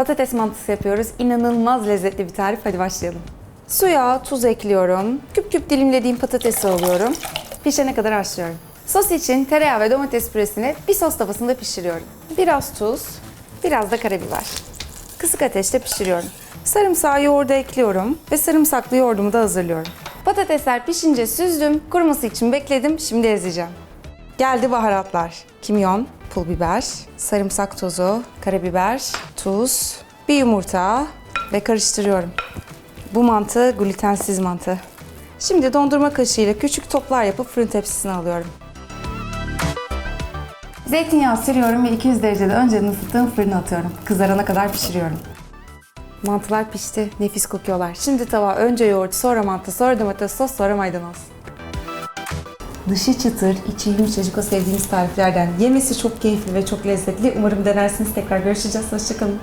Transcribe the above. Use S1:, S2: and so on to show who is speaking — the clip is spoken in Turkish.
S1: Patates mantısı yapıyoruz. İnanılmaz lezzetli bir tarif. Hadi başlayalım. Suya tuz ekliyorum. Küp küp dilimlediğim patatesi alıyorum. Pişene kadar haşlıyorum. Sos için tereyağı ve domates püresini bir sos tavasında pişiriyorum. Biraz tuz, biraz da karabiber. Kısık ateşte pişiriyorum. Sarımsağı yoğurda ekliyorum ve sarımsaklı yoğurdumu da hazırlıyorum. Patatesler pişince süzdüm, kuruması için bekledim, şimdi ezeceğim. Geldi baharatlar. Kimyon, pul biber, sarımsak tozu, karabiber, tuz, bir yumurta ve karıştırıyorum. Bu mantı glutensiz mantı. Şimdi dondurma kaşığıyla küçük toplar yapıp fırın tepsisine alıyorum. Zeytinyağı sürüyorum ve 200 derecede önceden ısıttığım fırına atıyorum. Kızarana kadar pişiriyorum. Mantılar pişti, nefis kokuyorlar. Şimdi tava önce yoğurt, sonra mantı, sonra domates sos, sonra maydanoz. Dışı çıtır, içi yumuşacık o sevdiğimiz tariflerden. Yemesi çok keyifli ve çok lezzetli. Umarım denersiniz. Tekrar görüşeceğiz. Hoşçakalın.